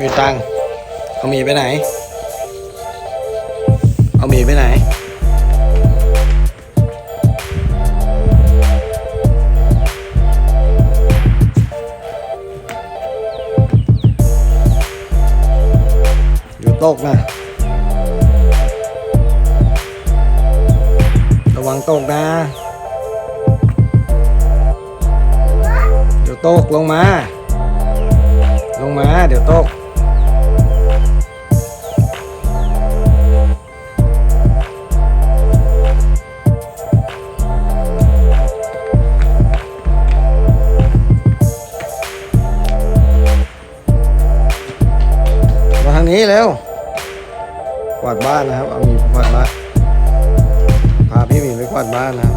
มีตังเอาหมีไปไหน เอาหมีไปไหน อยู่ตกนะ ระวังตกนะ เดี๋ยวตกลงมา ลงมา เดี๋ยวตกางนี้เร็วกวาดบ้านนะครับ เอาหมีไปกวาดบ้านพาพี่หมีไปกวาดบ้านนะครับ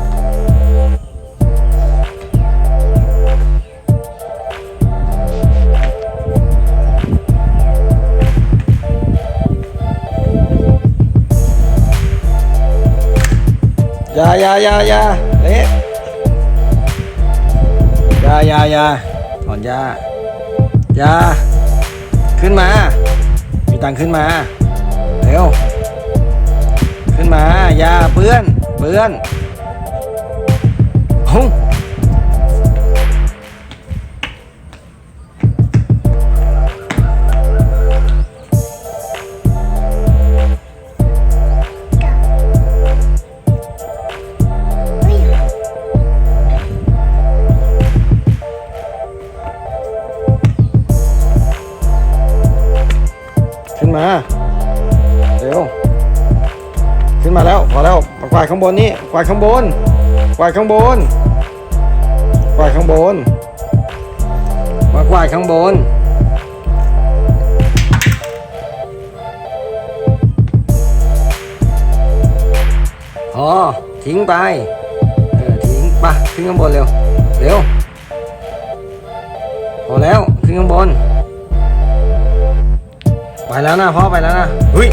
อย่าอย่าอย่าอย่าเละอย่าอย่าอย่าถอนยาอย่าขึ้นมา มีตังขึ้นมา เร็ว ขึ้นมา อย่าเปื้อน เปื้อน หุ้ง ขึ้นมา เร็ว ขึ้นมาแล้วพอแล้วมากวาดข้างบนนี่กวาดข้างบนกวาดข้างบนกวาดข้างบนมากวาดข้างบนพอทิ้งไปเออทิ้งไปะขึ้นข้างบนเร็วเร็วพอแล้วขึ้นข้างบน ไปแล้วนะพ่อไปแล้วนะเฮ้ย